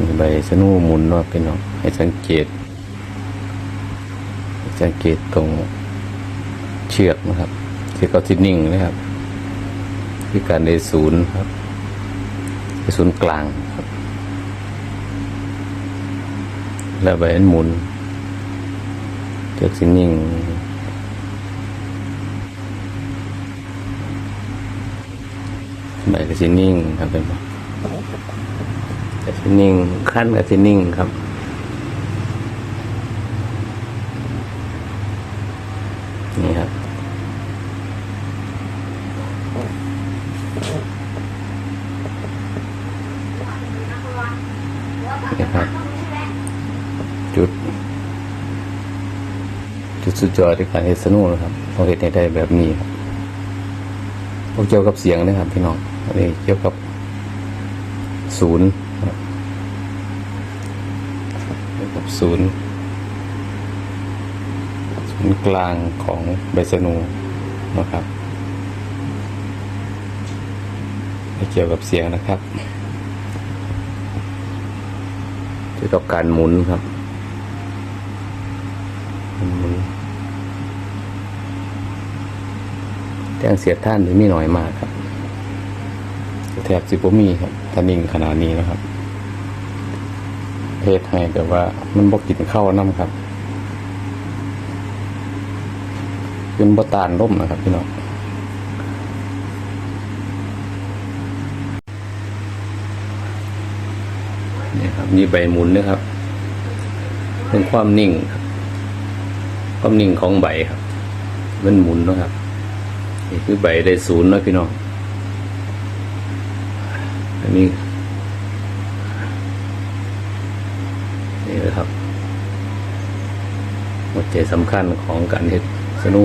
มีใบสนูหมุนเนาะพี่น้องให้สังเกต สังเกตตรงเชือกนะครับ ที่เขาที่นิ่งนะครับ ที่การในศูนย์ครับศูนย์กลางครับ แล้วใบนั้นหมุนเชือกสินิ่งใบก็สินิ่งครับเป็น บ่ก็สินิ่งขั้นก็สินิ่งครับนี่ครับนี่ครับ จุด จุดสุดยอดในการเฮดสนุนะครับเราเห็นได้แบบนี้ครับพวกเกี่ยวกับเสียงนะครับพี่น้องอันนี้เกี่ยวกับศูนย์ครับเกี่ยวกับ ศูนย์ศูนย์กลางของไบสนูนะครับไม่เกี่ยวกับเสียงนะครับเกี่ยวกับการหมุนครับหมุนแจ้งเสียดท่านหรือมีหน่อยมากครับแทบสิบมีครับถ้านิ่งขนาดนี้นะครับ เพศให้แต่ว่ามันบอกกินเข้าวน้ำครับเป็นบตานล่มนะครับ พี่น้องนี่ครับมีใบหมุนนะครับเป็นความนิ่งครับความนิ่งของใบครับ มันหมุนนะครับนี่คือใบได้ศูนย์นะพี่น้องอันนี้ นี่นะครับหัวใจสำคัญของการเฮ็ดสนุ